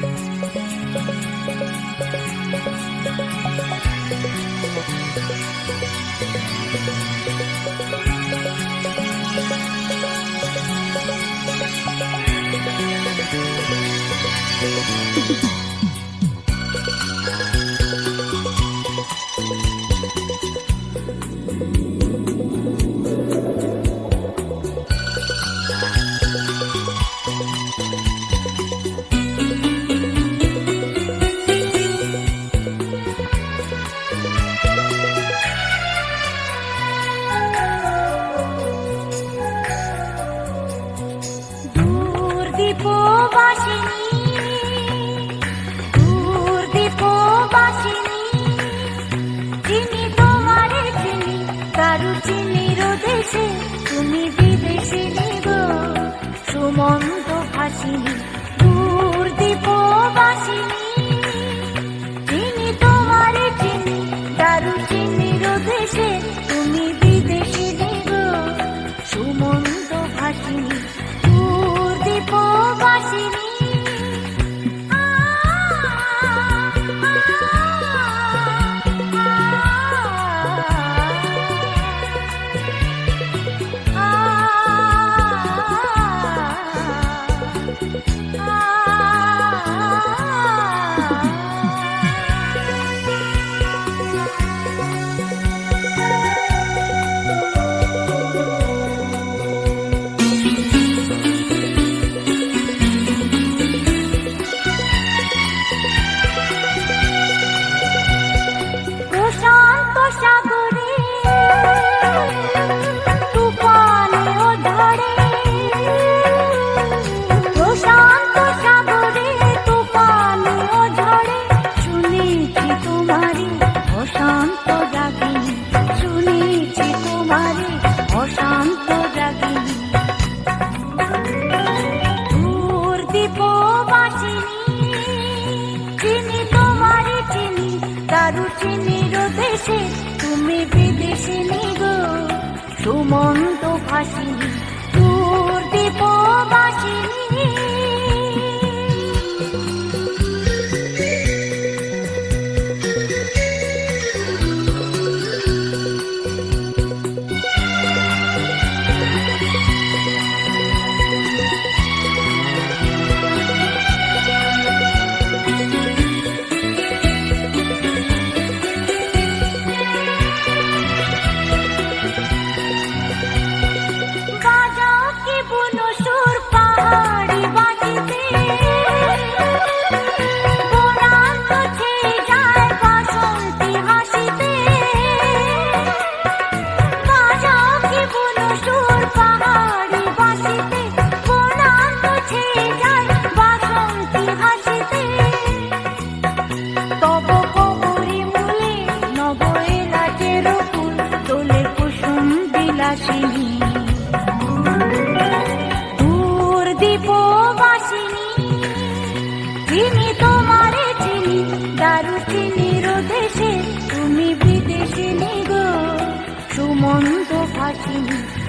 দূর ভাসিনী দূর তোমারে চিনি চিনির দেশে তুমি বিদেশে নিব সুমন্ত ভাসিনী। চিনির দেশে তুমি বিদেশে নিগো সুমন্ত ভাসিনী বিলাসিনী দূর দীপবাসিনী চিনি তোমারে চিনি দারু চিনির দেশে তুমি বিদেশে নিগো সুমন্ত দীপ